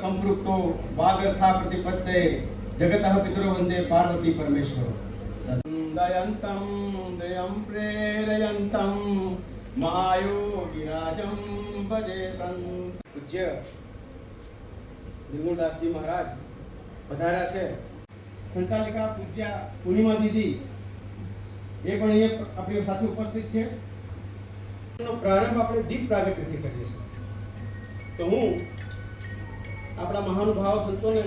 સંપૃક્તો વાગર્થા પ્રતિપત્તે જગતઃ પિતરો વંદે પાર્વતી પરમેશ્વરો. દયંતમ દયમ પ્રેરયંતમ મહાયોગિરાજમ ભજે સંત. પૂજ્ય નિર્મળદાસજી મહારાજ પધાર્યા છે. સંતાલિકા પૂજ્ય પૂર્ણિમા દીદી એ પણ એ આપણી સાથે ઉપસ્થિત છે. એનો પ્રારંભ આપણે દીપ પ્રાગટ્યથી કરીએ છીએ. તો હું આપણા મહાનુભાવ, સંતોને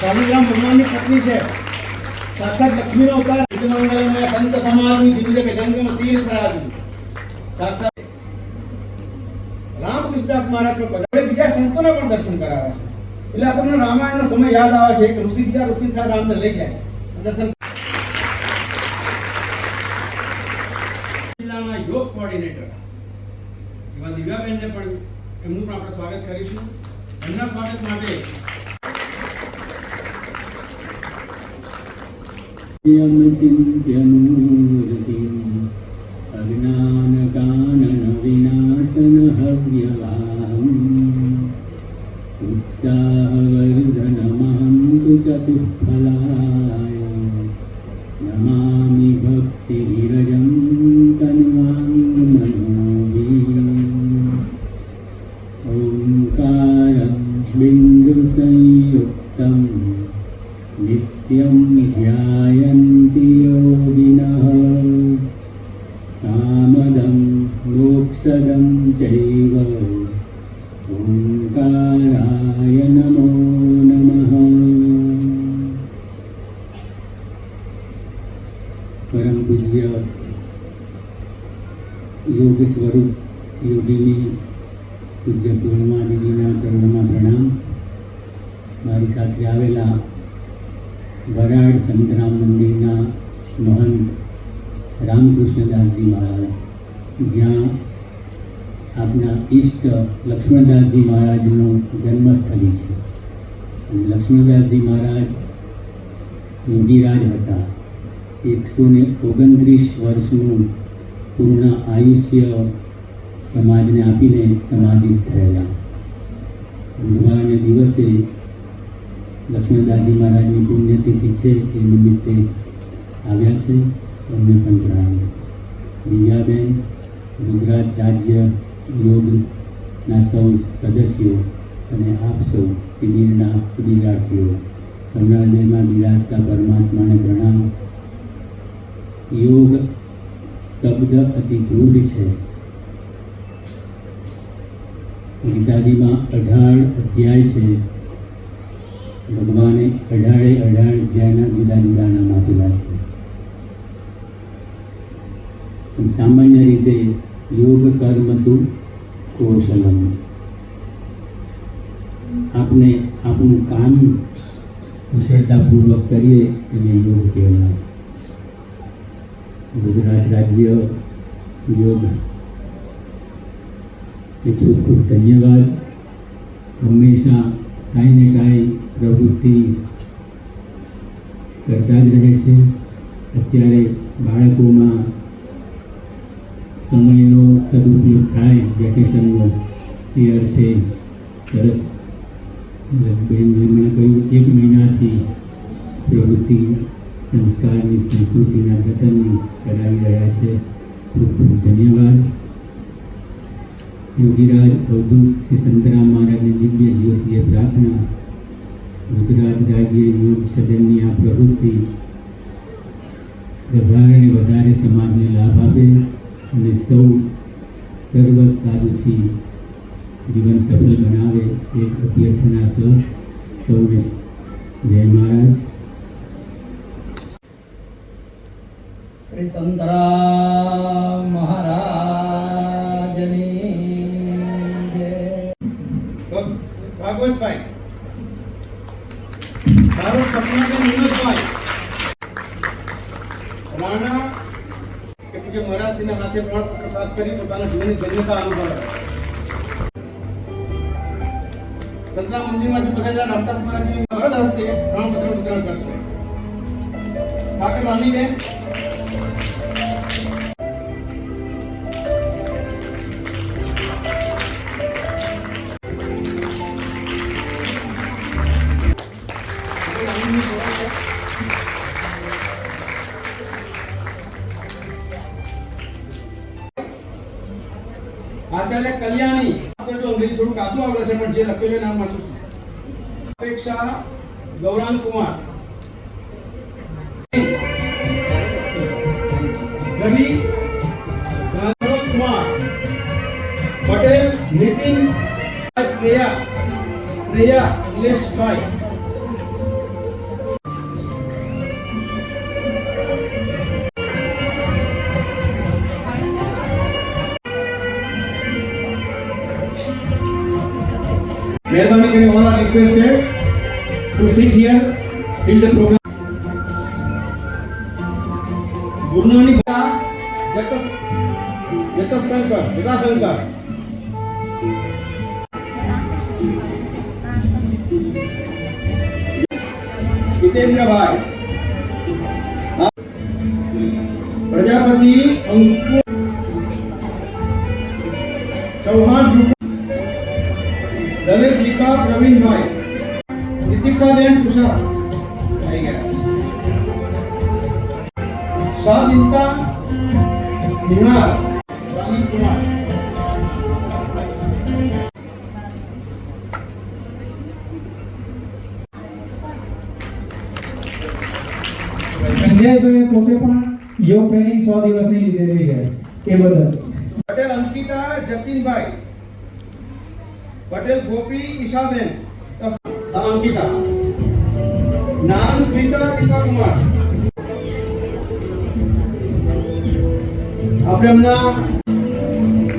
સ્વામીરામ ભગવાનની પત્ની છે. સાક્ષાત લક્ષ્મીનો અવતાર સંત સમાજની જીવજગ જંગમાં તીર ધરાવ્યું સાક્ષાત તુલસીદાસ મહારાજનો બધા. બીજા સંતોના પણ દર્શન કરાવે છે. એટલે આ તમને રામાયણનો સમય યાદ આવે છે. કે ઋષિ બીજા ઋષિ સાથે રામને લઈ જાય દર્શન જિલ્લાના યોગ કોઓર્ડિનેટર એવા દિવ્યાબેનને પણ એમનું પણ આપણે સ્વાગત કરીશું. એમના સ્વાગત માટે યમ ચિંત્યનું હૃદય उत्साहवर्धनमहं तु चतुःफलाय नमामि भक्तिविरजं तन्वाङ्मनोभिः ओङ्कारं बिन्दुसंयुक्तम् नित्यं ध्यायन्ति योगिनः कामदं मोक्षदं चैव સાથે આવેલા વરાડ સંતરામ મંદિરના મહંત રામકૃષ્ણદાસજી મહારાજ. જ્યાં આપના ઈષ્ટ લક્ષ્મણદાસજી મહારાજનું જન્મસ્થળી છે. લક્ષ્મણદાસજી મહારાજ યોગીરાજ હતા. એકસો ને ઓગણત્રીસ વર્ષનું પૂર્ણ આયુષ્ય સમાજને આપીને સમાધિસ્થ થયેલા બુધવારને દિવસે લક્ષ્મણદાસજી મહારાજની પુણ્યતિથિ છે એ નિમિત્તે આવ્યા છે એમને પણ પ્રણામ દિવ્યાબેન, ગુજરાત રાજ્ય યોગના સૌ સદસ્યો અને આપ સૌ શિબિરના શિબિરાર્થીઓ સંગ્રહાલયમાં બિરાજતા પરમાત્માને પ્રણામ. યોગ શબ્દ અતિ ક્રૂર છે. ગીતાજીમાં અઢાર અધ્યાય છે. ભગવાને અઢારે અઢાર અધ્યાયના જુદા જુદા નામ આપેલા છે પણ સામાન્ય રીતે યોગ કર્મ શું કૌશલમ આપણે આપણું કામ કુશળતાપૂર્વક કરીએ એને યોગ કહેવાય ગુજરાત રાજ્ય યોગ એ ખૂબ ખૂબ ધન્યવાદ હંમેશા કાંઈ ને કાંઈ પ્રવૃત્તિ કરતા જ રહે છે. અત્યારે બાળકોમાં સમયનો સદુપયોગ થાય વેકેશનનો, એ અર્થે સરસ. બેન જેમણે કહ્યું, એક મહિનાથી પ્રવૃત્તિ સંસ્કારની, સંસ્કૃતિના જતનની કરાવી રહ્યા છે. ખૂબ ખૂબ ધન્યવાદ. યોગીરાજ અવધૂત શ્રી સંતરામ મહારાજની દિવ્ય જ્યોતિએ પ્રાર્થના ગુજરાત રાજ્ય યોગ સદનની આ પ્રવૃત્તિ વધારે ને વધારે સમાજને લાભ આપે અને સૌ સર્વ બાજુથી જીવન સફળ બનાવે એક અભ્યર્થના સૌ સૌને જય મહારાજ. શ્રી સંતરામ ભાગવતભાઈ, મારો સપના વિનોદભાઈ રાણા કે જે મરાસીના હાથે પણ વાત કરી પોતાના જીવનની ધન્યતા અનુભવે. સંતરા મંદિરમાંથી પધારેલા રામદાસ મહારાજની હરદ હસ્તે પ્રમાણપત્ર વિતરણ કરશે. ઠાકર રાણીબેન આપણે અંગ્રેજી થોડું કાચું આવડે છે, પણ જે લખેલું નામ વાંચું છું. અપેક્ષા, ગૌરાંગ કુમાર. રવિ મનોજ કુમાર. પટેલ, નીતિન, પ્રિયા પ્રિયા, નિલેશભાઈ. કરીને all are requested to sit here till the program. ગુરુનાની બા જટસ જટશંકર જટાશંકર જીતેન્દ્રભાઈ પ્રજાપતિ અંકુ પ્રવીણભાઈ પ્રતીક્ષાબેન તુષાર આવી ગયા. બિંતા નિહાર રાની કુમાર. સંજયભાઈ પોતે પણ યોગ ટ્રેનિંગ સો દિવસની લીધેલી છે. એ બદલ. પટેલ અંકિતા જતીનભાઈ. પટેલ ગોપી ઈશાબેન. અંકિતા નારાયણ સ્મિતા દીપા કુમાર આપણે હમણાં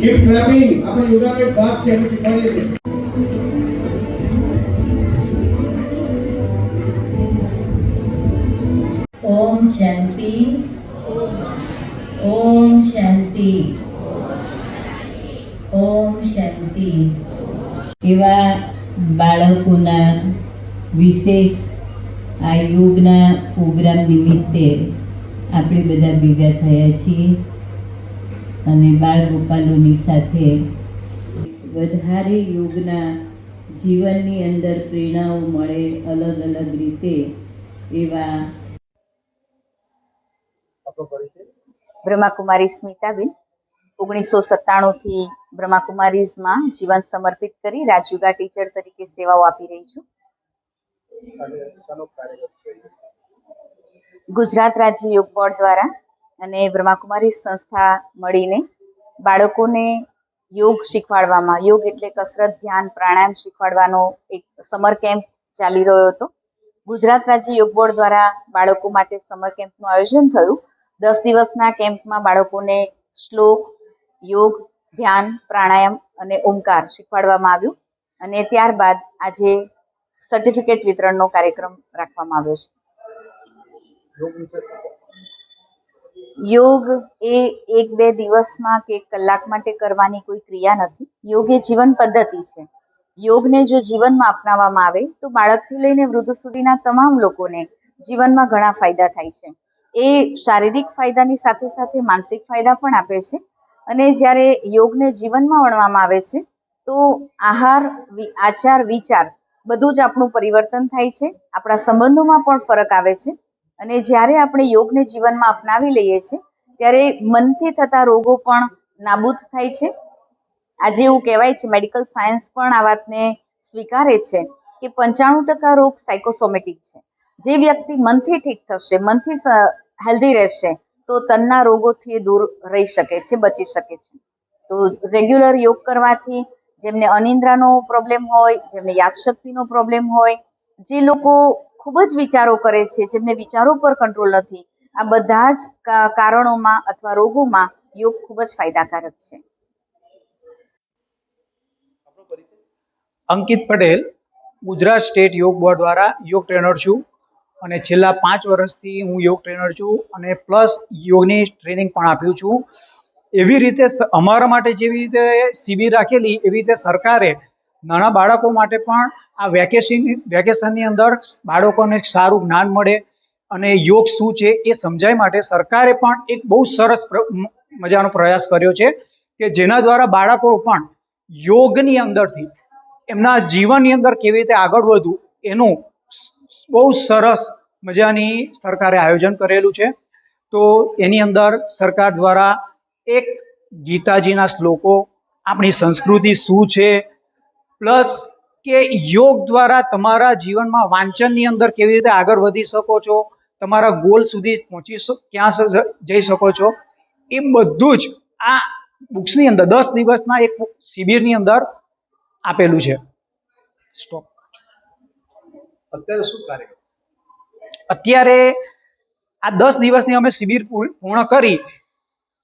ગિફ્ટ રેપિંગ આપણે યોગાનો એક ભાગ છે આપણે શીખવાડીએ છીએ. એવા બાળકોના વિશેષ આ યોગના પ્રોગ્રામ નિમિત્તે આપણે બધા ભેગા થયા છીએ અને બાળ ગોપાલોની સાથે વધારે યોગના જીવનની અંદર પ્રેરણાઓ મળે અલગ અલગ રીતે એવા બ્રહ્માકુમારી સ્મિતાબેન. ઓગણીસો સત્તાણુંથી બ્રહ્માકુમારીઝમાં જીવન સમર્પિત કરી રાજયુગા ટીચર તરીકે સેવાઓ આપી રહી છું. ગુજરાત રાજ્ય યોગ બોર્ડ દ્વારા અને બ્રહ્માકુમારી સંસ્થા મળીને બાળકોને યોગ શીખવાડવામાં, યોગ એટલે કસરત, ધ્યાન, પ્રાણાયામ શીખવાડવાનો એક સમર કેમ્પ ચાલી રહ્યો હતો. ગુજરાત રાજ્ય યોગ બોર્ડ દ્વારા બાળકો માટે સમર કેમ્પનું આયોજન થયું. દસ દિવસના કેમ્પમાં બાળકોને શ્લોક યોગ ધ્યાન પ્રાણાયામ અને ઓમકાર શીખવાડવામાં આવ્યું. અને ત્યારબાદ આજે સર્ટિફિકેટ વિતરણનો કાર્યક્રમ રાખવામાં આવ્યો છે. યોગ એ એક બે દિવસમાં કે કલાક માટે કરવાની કોઈ ક્રિયા નથી. યોગ એ જીવન પદ્ધતિ છે. યોગને જો જીવનમાં અપનાવવામાં આવે તો બાળકથી લઈને વૃદ્ધ સુધીના તમામ લોકોને જીવનમાં ઘણા ફાયદા થાય છે. એ શારીરિક ફાયદાની સાથે સાથે માનસિક ફાયદા પણ આપે છે. અને જ્યારે યોગને જીવનમાં વણવામાં આવે છે, તો આહાર આચાર, વિચાર બધું જ આપણું પરિવર્તન થાય છે. આપણા સંબંધોમાં પણ ફરક આવે છે. અને જ્યારે આપણે યોગને જીવનમાં અપનાવી લઈએ છીએ, ત્યારે મનથી થતા રોગો પણ નાબૂદ થાય છે. આજે એવું કહેવાય છે, મેડિકલ સાયન્સ પણ આ વાતને સ્વીકારે છે કે પંચાણું ટકા રોગ સાયકોસોમેટિક છે. જે વ્યક્તિ મનથી ઠીક થશે, મનથી હેલ્ધી રહેશે તો તનના રોગોથી દૂર રહી શકે છે, બચી શકે છે. તો રેગ્યુલર યોગ કરવાથી જેમને અનિંદ્રાનો પ્રોબ્લેમ હોય, જેમને યાદશક્તિનો પ્રોબ્લેમ હોય, જે લોકો ખૂબ જ વિચારો કરે છે, જેમને વિચારો પર કંટ્રોલ નથી, આ બધા જ કારણોમાં અથવા રોગોમાં યોગ ખૂબ જ ફાયદાકારક છે. અંકિત પટેલ, ગુજરાત સ્ટેટ યોગ બોર્ડ દ્વારા યોગ ટ્રેનર છું. અને છેલ્લા પાંચ વર્ષથી હું યોગ ટ્રેનર છું અને પ્લસ યોગની ટ્રેનિંગ પણ આપ્યું છું. એવી રીતે અમારા માટે જેવી રીતે શિબિર રાખેલી, એવી રીતે સરકારે નાના બાળકો માટે પણ આ વેકેશન વેકેશનની અંદર બાળકોને સારું જ્ઞાન મળે અને યોગ શું છે એ સમજાય માટે સરકારે પણ એક બહુ સરસ મજાનો પ્રયાસ કર્યો છે કે જેના દ્વારા બાળકો પણ યોગની અંદરથી એમના જીવનની અંદર કેવી રીતે આગળ વધવું એનું બહુ સરસ મજાની સરકારે આયોજન કરેલું છે. તો એની અંદર સરકાર દ્વારા એક ગીતાજીના શ્લોકો, આપણી સંસ્કૃતિ શું છે, પ્લસ કે યોગ દ્વારા તમારા જીવનમાં વાંચનની અંદર કેવી રીતે આગળ વધી શકો છો, તમારા ગોલ સુધી પહોંચી ક્યાં જઈ શકો છો એ બધું જ આ બુક્સની અંદર, દસ દિવસના એક શિબિરની અંદર આપેલું છે. સ્ટોપ. અત્યારે શું કાર્ય અત્યારે આ દસ દિવસની અમે શિબિર પૂર્ણ કરી.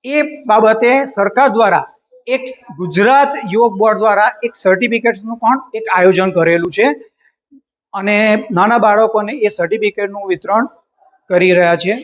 એ બાબતે સરકાર દ્વારા એક ગુજરાત યોગ બોર્ડ દ્વારા એક સર્ટિફિકેટ્સનું પણ એક આયોજન કરેલું છે. અને નાના બાળકોને એ સર્ટિફિકેટનું વિતરણ કરી રહ્યા છે.